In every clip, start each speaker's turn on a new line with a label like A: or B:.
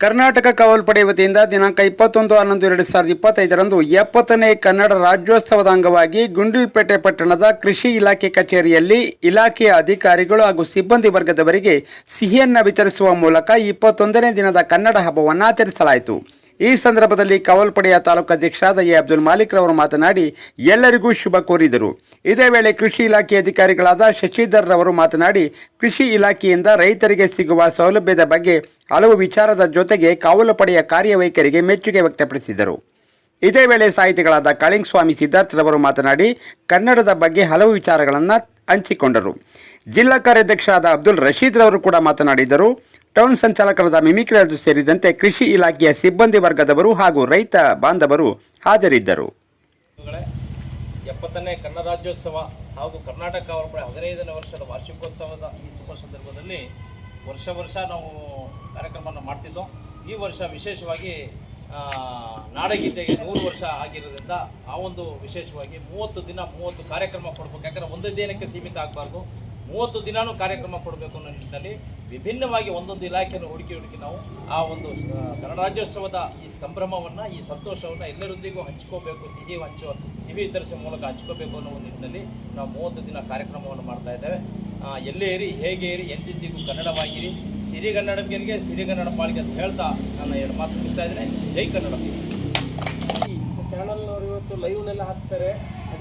A: ಕರ್ನಾಟಕ ಕಾವಲ್ಪಡೆ ವತಿಯಿಂದ ದಿನಾಂಕ ಇಪ್ಪತ್ತೊಂದು ಹನ್ನೊಂದು ಎರಡು ಸಾವಿರದ ಇಪ್ಪತ್ತೈದರಂದು ಎಪ್ಪತ್ತನೇ ಕನ್ನಡ ರಾಜ್ಯೋತ್ಸವದ ಅಂಗವಾಗಿ ಗುಂಡಿಪೇಟೆ ಪಟ್ಟಣದ ಕೃಷಿ ಇಲಾಖೆ ಕಚೇರಿಯಲ್ಲಿ ಇಲಾಖೆಯ ಅಧಿಕಾರಿಗಳು ಹಾಗೂ ಸಿಬ್ಬಂದಿ ವರ್ಗದವರಿಗೆ ಸಿಹಿಯನ್ನು ವಿತರಿಸುವ ಮೂಲಕ ಇಪ್ಪತ್ತೊಂದನೇ ದಿನದ ಕನ್ನಡ ಹಬ್ಬವನ್ನು ಆಚರಿಸಲಾಯಿತು. ಈ ಸಂದರ್ಭದಲ್ಲಿ ಕಾವಲ್ಪಡೆಯ ಅಧ್ಯಕ್ಷ ಎ ಅಬ್ದುಲ್ ಮಾಲಿಕ್ ರವರು ಮಾತನಾಡಿ, ಎಲ್ಲರಿಗೂ ಶುಭ ಕೋರಿದರು. ಇದೇ ವೇಳೆ ಕೃಷಿ ಇಲಾಖೆ ಅಧಿಕಾರಿಗಳಾದ ಶಶಿಧರ್ ರವರು ಮಾತನಾಡಿ, ಕೃಷಿ ಇಲಾಖೆಯಿಂದ ರೈತರಿಗೆ ಸಿಗುವ ಸೌಲಭ್ಯದ ಬಗ್ಗೆ ಹಲವು ವಿಚಾರದ ಜೊತೆಗೆ ಕಾವಲುಪಡೆಯ ಕಾರ್ಯವೈಖರಿಗೆ ಮೆಚ್ಚುಗೆ ವ್ಯಕ್ತಪಡಿಸಿದರು. ಇದೇ ವೇಳೆ ಸಾಹಿತಿಗಳಾದ ಕಾಳಿಂಗ್ ಸ್ವಾಮಿ ಸಿದ್ಧಾರ್ಥರವರು ಮಾತನಾಡಿ, ಕನ್ನಡದ ಬಗ್ಗೆ ಹಲವು ವಿಚಾರಗಳನ್ನು ಹಂಚಿಕೊಂಡರು. ಜಿಲ್ಲಾ ಕಾರ್ಯಾಧ್ಯಕ್ಷರಾದ ಅಬ್ದುಲ್ ರಶೀದ್ ರವರು ಕೂಡ ಮಾತನಾಡಿದರು. ಟೌನ್ ಸಂಚಾಲಕರಾದ ಮಿಮಿಕ್ರಾಜು ಸೇರಿದಂತೆ ಕೃಷಿ ಇಲಾಖೆಯ ಸಿಬ್ಬಂದಿ ವರ್ಗದವರು ಹಾಗೂ ರೈತ ಬಾಂಧವರು ಹಾಜರಿದ್ದರು.
B: ಎಪ್ಪತ್ತನೇ ಕನ್ನಡ ರಾಜ್ಯೋತ್ಸವ ಹಾಗೂ ಕರ್ನಾಟಕ ಕಾವಲ್ಪಡೆ ಹದಿನೈದನೇ ವರ್ಷದ ವಾರ್ಷಿಕೋತ್ಸವದ ಈ ಶುಭ ಸಂದರ್ಭದಲ್ಲಿ ವರ್ಷ ವರ್ಷ ನಾವು ಕಾರ್ಯಕ್ರಮವನ್ನು ಮಾಡ್ತಿದ್ದೋ, ಈ ವರ್ಷ ವಿಶೇಷವಾಗಿ ನಾಡಗೀತೆಗೆ ನೂರು ವರ್ಷ ಆಗಿರೋದ್ರಿಂದ ಆ ಒಂದು ವಿಶೇಷವಾಗಿ ಮೂವತ್ತು ದಿನ ಮೂವತ್ತು ಕಾರ್ಯಕ್ರಮ ಕೊಡಬೇಕು. ಯಾಕಂದರೆ ಒಂದೇ ದಿನಕ್ಕೆ ಸೀಮಿತ ಆಗಬಾರ್ದು. ಮೂವತ್ತು ದಿನಾನು ಕಾರ್ಯಕ್ರಮ ಕೊಡಬೇಕು ಅನ್ನೋ ನಿಟ್ಟಿನಲ್ಲಿ ವಿಭಿನ್ನವಾಗಿ ಒಂದೊಂದು ಇಲಾಖೆಯನ್ನು ಹುಡುಕಿ ಹುಡುಕಿ ನಾವು ಆ ಒಂದು ಗಣರಾಜ್ಯೋತ್ಸವದ ಈ ಸಂಭ್ರಮವನ್ನು, ಈ ಸಂತೋಷವನ್ನು ಎಲ್ಲರೊಂದಿಗೂ ಹಂಚ್ಕೋಬೇಕು, ಸಿಹಿ ಹಂಚುವ ಸಿಹಿ ವಿತರಿಸುವ ಮೂಲಕ ಹಂಚ್ಕೋಬೇಕು ಅನ್ನೋ ಒಂದು ನಿಟ್ಟಿನಲ್ಲಿ ನಾವು ಮೂವತ್ತು ದಿನ ಕಾರ್ಯಕ್ರಮವನ್ನು ಮಾಡ್ತಾ ಇದ್ದೇವೆ. ಎಲ್ಲೇ ಇರಿ, ಹೇಗೆ ಇರಿ, ಎಂದಿದ್ದಿಗೂ ಕನ್ನಡವಾಗಿರಿ. ಸಿರಿಗನ್ನಡರಿಗೆ ಸಿರಿಗನ್ನಡ ಪಾಳಿಗೆ ಅಂತ ಹೇಳ್ತಾ ನಾನು ಎರಡು ಮಾತು ಮುಗಿಸ್ತಾ ಇದ್ದೇನೆ. ಜೈ ಕನ್ನಡ.
C: ಚಾನಲ್ನವರು ಇವತ್ತು ಲೈವ್ನೆಲ್ಲ ಹಾಕ್ತಾರೆ.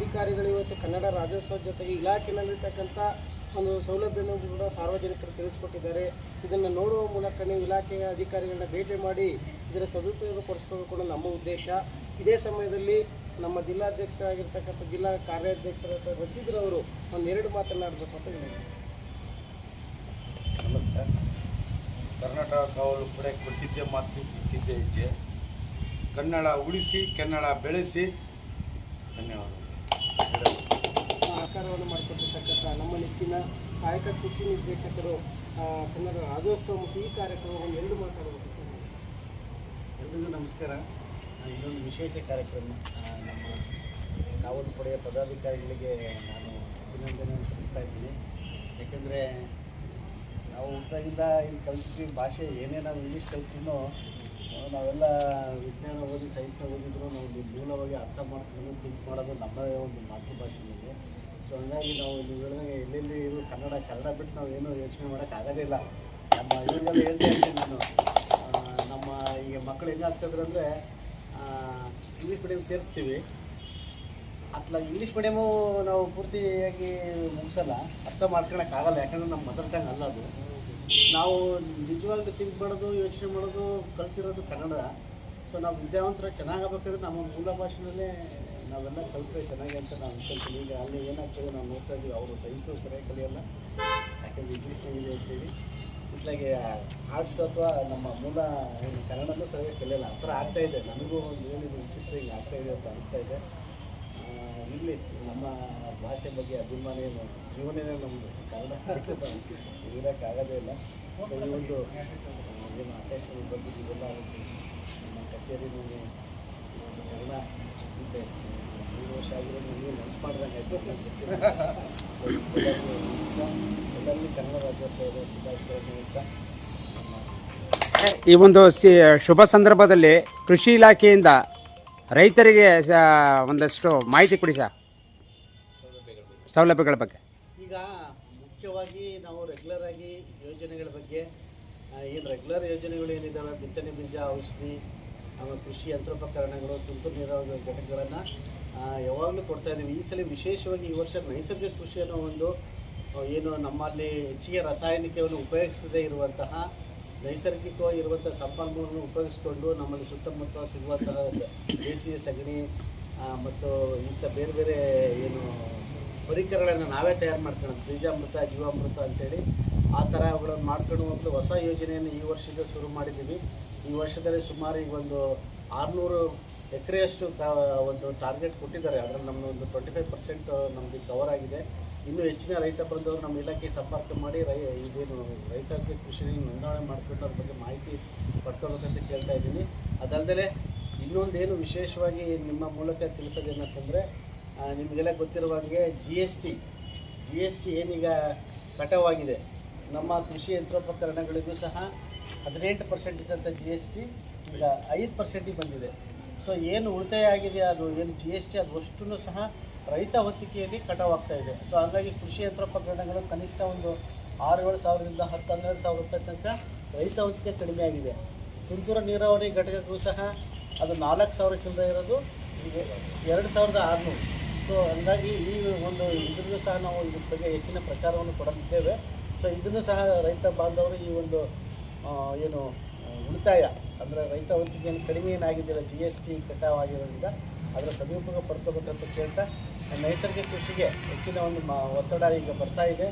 C: ಅಧಿಕಾರಿಗಳು ಇವತ್ತು ಕನ್ನಡ ರಾಜ್ಯೋತ್ಸವ ಜೊತೆಗೆ ಇಲಾಖೆಯಲ್ಲಿರ್ತಕ್ಕಂಥ ಒಂದು ಸೌಲಭ್ಯವನ್ನು ಕೂಡ ಸಾರ್ವಜನಿಕರು ತಿಳಿಸ್ಕೊಟ್ಟಿದ್ದಾರೆ. ಇದನ್ನು ನೋಡುವ ಮೂಲಕ ನೀವು ಇಲಾಖೆಯ ಅಧಿಕಾರಿಗಳನ್ನ ಭೇಟಿ ಮಾಡಿ ಇದರ ಸದುಪಯೋಗ ಪಡಿಸ್ಕೋಬೇಕು ಅನ್ನೋ ನಮ್ಮ ಉದ್ದೇಶ. ಇದೇ ಸಮಯದಲ್ಲಿ ನಮ್ಮ ಜಿಲ್ಲಾಧ್ಯಕ್ಷರಾಗಿರ್ತಕ್ಕಂಥ ಜಿಲ್ಲಾ ಕಾರ್ಯಾಧ್ಯಕ್ಷರಾದ ರಸೀದ್ರವರು ಒಂದೆರಡು ಮಾತನಾಡಬೇಕು ಅಂತ ಹೇಳಿದ್ದಾರೆ
D: ನಮಸ್ತೆ. ಕರ್ನಾಟಕ ಕಾವಲು ಪಡೆ ಕೊಟ್ಟಿದ್ದೆ ಮಾತು ಕೊಟ್ಟಿದ್ದೆ ಹೆಜ್ಜೆ ಕನ್ನಡ ಉಳಿಸಿ, ಕನ್ನಡ ಬೆಳೆಸಿ. ಧನ್ಯವಾದಗಳು.
C: ಆಕಾರವನ್ನು ಮಾಡಿಕೊಟ್ಟಿರ್ತಕ್ಕಂಥ ನಮ್ಮ ನೆಚ್ಚಿನ ಸಹಾಯಕ ಕೃಷಿ ನಿರ್ದೇಶಕರು ಕನ್ನಡ ರಾಜ್ಯೋತ್ಸವ ಮತ್ತು ಈ ಕಾರ್ಯಕ್ರಮವನ್ನು ಎರಡು ಮಾತಾಡಬೇಕು
E: ಎಲ್ರಿಗೂ ನಮಸ್ಕಾರ. ಇನ್ನೊಂದು ವಿಶೇಷ ಕಾರ್ಯಕ್ರಮ. ನಮ್ಮ ಕಾವಲು ಪಡೆಯ ಪದಾಧಿಕಾರಿಗಳಿಗೆ ನಾನು ಅಭಿನಂದನೆ ಸಲ್ಲಿಸ್ತಾ ಇದ್ದೀನಿ. ಯಾಕೆಂದರೆ ನಾವು ಹುಟ್ಟಾಗಿಂದ ಇಲ್ಲಿ ಕಲ್ತಿ ಭಾಷೆ ಏನೇ ನಾವು ಇಂಗ್ಲೀಷ್ ಕಲ್ತಿನೋ ನಾವೆಲ್ಲ ವಿಜ್ಞಾನ ಓದಿ ಸೈನ್ಸ್ನ ಓದಿದ್ರು ನಾವು ಮೂಲವಾಗಿ ಅರ್ಥ ಮಾಡ್ಕೊಂಡು ಥಿಂಕ್ ಮಾಡೋದು ನಮ್ಮದೇ ಒಂದು ಮಾತೃಭಾಷೆಯಲ್ಲಿ. ಸೊ ಹಂಗಾಗಿ ನಾವು ಇದು ಹೇಳಿದಂಗೆ ಎಲ್ಲೆಲ್ಲಿ ಇದು ಕನ್ನಡ ಕನ್ನಡ ಬಿಟ್ಟು ನಾವು ಏನೂ ಯೋಚನೆ ಮಾಡೋಕ್ಕಾಗೋದಿಲ್ಲ ನಮ್ಮ ಇವ್ರಿಗೆಲ್ಲ ಹೇಳ್ತಾ ಇರ್ತೀನಿ ನಾನು. ನಮ್ಮ ಈಗ ಮಕ್ಕಳು ಹೆಂಗಾಗ್ತಿದ್ರು ಅಂದರೆ ಇಂಗ್ಲೀಷ್ ಮೀಡಿಯಮ್ ಸೇರಿಸ್ತೀವಿ. ಅತ್ಲ ಇಂಗ್ಲೀಷ್ ಮೀಡಿಯಮು ನಾವು ಪೂರ್ತಿಯಾಗಿ ಮುಗಿಸಲ್ಲ. ಅರ್ಥ ಮಾಡ್ಕೊಳಕ್ಕಾಗಲ್ಲ ಯಾಕಂದ್ರೆ ನಮ್ಮ ಮದರ್ ಟಂಗ್ ಅಲ್ಲ ಅದು. ನಾವು ನಿಜವಾಗ್ಲೂ ಥಿಂಕ್ ಮಾಡೋದು, ಯೋಚನೆ ಮಾಡೋದು, ಕಲ್ತಿರೋದು ಕನ್ನಡ. ಸೊ ನಾವು ವಿದ್ಯಾವಂತರ ಚೆನ್ನಾಗಬೇಕಾದ್ರೆ ನಮ್ಮ ಮೂಲ ಭಾಷೆನಲ್ಲೇ ನಾವೆಲ್ಲ ಕಲಿತ್ರೆ ಚೆನ್ನಾಗಿ ಅಂತ ನಾವು ಅನ್ಕೊಳ್ತೀವಿ. ಈಗ ಅಲ್ಲಿ ಏನಾಗ್ತದೆ ನಾವು ನೋಡ್ತಾ ಇದ್ದೀವಿ, ಅವರು ಸೈನ್ಸು ಸರಿಯಾಗಿ ಕಲಿಯಲ್ಲ. ಯಾಕಂದ್ರೆ ಇಂಗ್ಲೀಷ್ನಾಗಿದೆ ಅಂತೇಳಿ ಇತ್ಲಾಗೆ ಆರ್ಟ್ಸ್ ಅಥವಾ ನಮ್ಮ ಮೂಲ ಏನು ಕನ್ನಡನೂ ಸರಿಯಾಗಿ ಕಲಿಯಲ್ಲ. ಆ ಥರ ಆಗ್ತಾ ಇದೆ. ನನಗೂ ಒಂದು ಏನಿದೆ ವಿಚಿತ್ರ ಹಿಂಗೆ ಆಗ್ತಾ ಇದೆ ಅಂತ ಅನಿಸ್ತಾ ಇದೆ. ಇರಲಿ, ನಮ್ಮ ಭಾಷೆ ಬಗ್ಗೆ ಅಭಿಮಾನ ಏನು, ಜೀವನೇನೇ ನಮ್ಮದು ಕನ್ನಡ ಇರೋಕ್ಕಾಗೋದೇ ಇಲ್ಲ. ಒಂದು ಏನು ಅಕೇಶನ್ ಬಗ್ಗೆ ಇದೆಲ್ಲ ಕಚೇರಿನಲ್ಲಿ ಈ ವರ್ಷ ಆಗಿರೋ ನೀವು ನೆನಪು ಮಾಡ್ದಂಗೆ ಕನ್ನಡ ರಾಜ್ಯೋತ್ಸವದ
A: ಈ ಒಂದು ಸಿ ಶುಭ ಸಂದರ್ಭದಲ್ಲಿ ಕೃಷಿ ಇಲಾಖೆಯಿಂದ ರೈತರಿಗೆ ಸ- ಒಂದಷ್ಟು ಮಾಹಿತಿ ಕೊಡಿ ಸರ್. ಸೌಲಭ್ಯಗಳ ಬಗ್ಗೆ.
E: ಈಗ ಮುಖ್ಯವಾಗಿ ನಾವು ರೆಗ್ಯುಲರ್ ಆಗಿ ಯೋಜನೆಗಳ ಬಗ್ಗೆ ಏನು ರೆಗ್ಯುಲರ್ ಯೋಜನೆಗಳು ಏನಿದ್ದಾವೆ ಬಿತ್ತನೆ ಬೀಜ ಔಷಧಿ ಆಮೇಲೆ ಕೃಷಿ ಯಂತ್ರೋಪಕರಣಗಳು, ತುಂತುರು ನೀರಾವರಿ ಘಟಕಗಳನ್ನು ಯಾವಾಗಲೂ ಕೊಡ್ತಾ ಇದ್ದೀವಿ. ಈ ಸಲ ವಿಶೇಷವಾಗಿ ಈ ವರ್ಷ ನೈಸರ್ಗಿಕ ಕೃಷಿ ಅನ್ನೋ ಒಂದು ಏನು ನಮ್ಮಲ್ಲಿ ಹೆಚ್ಚಿಗೆ ರಾಸಾಯನಿಕವನ್ನು ಉಪಯೋಗಿಸದೇ ಇರುವಂತಹ ನೈಸರ್ಗಿಕವಾಗಿ ಇರುವಂಥ ಸಂಪನ್ಮೂಲವನ್ನು ಉಪಯೋಗಿಸ್ಕೊಂಡು ನಮ್ಮಲ್ಲಿ ಸುತ್ತಮುತ್ತ ಸಿಗುವಂತಹ ದೇಸಿಯ ಸಗಣಿ ಮತ್ತು ಇಂಥ ಬೇರೆ ಬೇರೆ ಏನು ಪರಿಕರಗಳನ್ನು ನಾವೇ ತಯಾರು ಮಾಡ್ಕೊಳ್ಳೋದು ಬೀಜಾಮೃತ, ಜೀವಾಮೃತ ಅಂತೇಳಿ ಆ ಥರ ಅವುಗಳನ್ನು ಮಾಡ್ಕೊಂಡು ಒಂದು ಹೊಸ ಯೋಜನೆಯನ್ನು ಈ ವರ್ಷದ ಶುರು ಮಾಡಿದ್ದೀವಿ. ಈ ವರ್ಷದಲ್ಲಿ ಸುಮಾರು ಈಗ ಒಂದು ಆರುನೂರು ಎಕರೆಯಷ್ಟು ಒಂದು ಟಾರ್ಗೆಟ್ ಕೊಟ್ಟಿದ್ದಾರೆ. ಅದರಲ್ಲಿ ನಮ್ಮ ಒಂದು ಟ್ವೆಂಟಿ ಫೈವ್ ಪರ್ಸೆಂಟ್ ನಮಗೆ ಕವರ್ ಆಗಿದೆ. ಇನ್ನೂ ಹೆಚ್ಚಿನ ರೈತ ಬಂದವರು ನಮ್ಮ ಇಲಾಖೆ ಸಂಪರ್ಕ ಮಾಡಿ ರೈ, ಇದೇನು ರೈತರಿಗೆ ಕೃಷಿ ನೋಂದಣಿ ಮಾಡಿಕೊಂಡು ಅದ್ರ ಬಗ್ಗೆ ಮಾಹಿತಿ ಪಡ್ಕೊಳ್ಬೇಕಂತ ಕೇಳ್ತಾ ಇದ್ದೀನಿ. ಅದಲ್ಲದೆ ಇನ್ನೊಂದೇನು ವಿಶೇಷವಾಗಿ ನಿಮ್ಮ ಮೂಲಕ ತಿಳಿಸೋದೇನಂತಂದರೆ ನಿಮಗೆಲ್ಲ ಗೊತ್ತಿರುವ ಹಾಗೆ G S T G S T ಏನೀಗ ಕಟವಾಗಿದೆ ನಮ್ಮ ಕೃಷಿ ಯಂತ್ರೋಪಕರಣಗಳಿಗೂ ಸಹ ಹದಿನೆಂಟು ಪರ್ಸೆಂಟ್ ಇದ್ದಂಥ ಜಿ ಎಸ್ ಟಿ ಈಗ ಐದು ಪರ್ಸೆಂಟಿಗೆ ಬಂದಿದೆ. ಸೊ ಏನು ಉಳಿತಾಯ ಆಗಿದೆ ಅದು, ಏನು ಜಿ ಎಸ್ ಟಿ ಅದು ಸಹ ರೈತ ಹೊತ್ತಿಕೆಯಲ್ಲಿ ಕಟಾವಾಗ್ತಾ ಇದೆ. ಸೊ ಹಾಗಾಗಿ ಕೃಷಿ ಯಂತ್ರೋಪಕರಣಗಳು ಕನಿಷ್ಠ ಒಂದು ಆರು ಏಳು ಸಾವಿರದಿಂದ ಹತ್ತು ಹನ್ನೆರಡು ಸಾವಿರ ರೂಪಾಯಿ ತನಕ ರೈತ ಹೊತ್ತಿಗೆ ಕಡಿಮೆ ಆಗಿದೆ. ತುಂತುರು ನೀರಾವರಿ ಘಟಕಕ್ಕೂ ಸಹ ಅದು ನಾಲ್ಕು ಸಾವಿರ ಚಿಲ್ಲರೆ ಇರೋದು ಈಗ ಎರಡು ಸಾವಿರದ ಆರುನೂರು. ಸೊ ಹಂಗಾಗಿ ಈ ಒಂದು ಇದರಲ್ಲೂ ಸಹ ನಾವು ಇದ್ರ ಬಗ್ಗೆ ಹೆಚ್ಚಿನ ಪ್ರಚಾರವನ್ನು ಕೊಡಲಿದ್ದೇವೆ. ಸೊ ಇದನ್ನು ಸಹ ರೈತ ಬಾಂಧವರು ಈ ಒಂದು ಏನು ಉಳಿತಾಯ ಅಂದರೆ ರೈತ ಏನು ಕಡಿಮೆ ಏನಾಗಿದ್ದಿಲ್ಲ ಜಿ ಎಸ್ ಟಿ ಕಟಾವಾಗಿರೋದ್ರಿಂದ ಅದರ ಸದುಪಯೋಗ ಪಡ್ಕೋಬೇಕಂತ ಕೇಳ್ತಾ ನೈಸರ್ಗಿಕ ಕೃಷಿಗೆ ಹೆಚ್ಚಿನ ಒಂದು ಒತ್ತಡ ಈಗ ಬರ್ತಾ ಇದೆ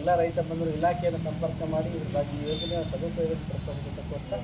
E: ಎಲ್ಲ ರೈತ ಬಂದರೂ ಇಲಾಖೆಯನ್ನು ಸಂಪರ್ಕ ಮಾಡಿ ಇದ್ರ ಬಗ್ಗೆ ಯೋಜನೆಯ ಸದುಪಯೋಗ ಪಡ್ಕೋಬೇಕಂತ ಕೋರ್ತಾ.